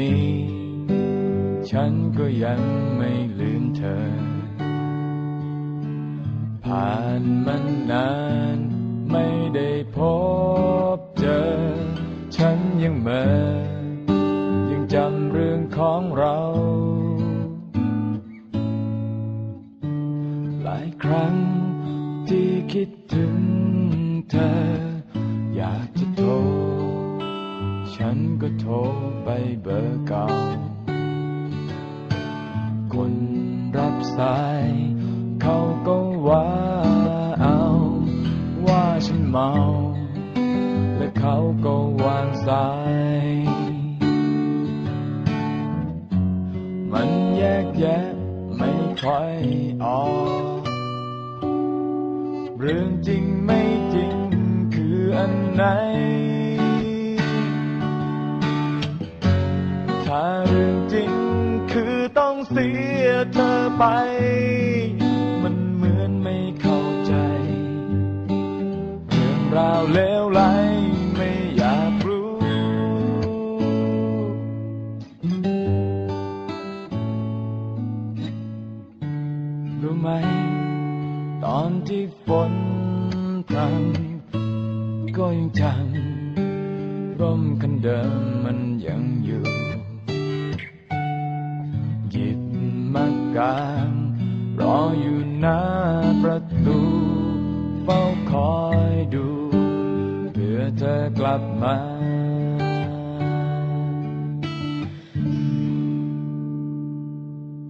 นี้ ฉันก็ยังไม่ลืมเธอ ผ่านมันนานไม่ได้พบเจอ ฉันยังเหมอยังจำเรื่องของเรา หลายครั้งที่คิดถึงเธอ ก็โทรไปเบอร์เก่า คนรับสายเขาก็ว่าเอา ว่าฉันเมา และเขาก็วางสาย มันแยกแยะไม่ค่อยออกเรื่องจริงไม่จริงคืออันไหน ต้องเสียเธอไป มันเหมือนไม่เข้าใจ เรื่องราวเลวไหลไม่อยากรู้ รู้ไหม ตอนที่ฝนพรำก็ยังจำร่มคันเดิมมันยัง กาง รออยู่หน้าประตู เฝ้าคอยดู เพื่อเธอกลับมา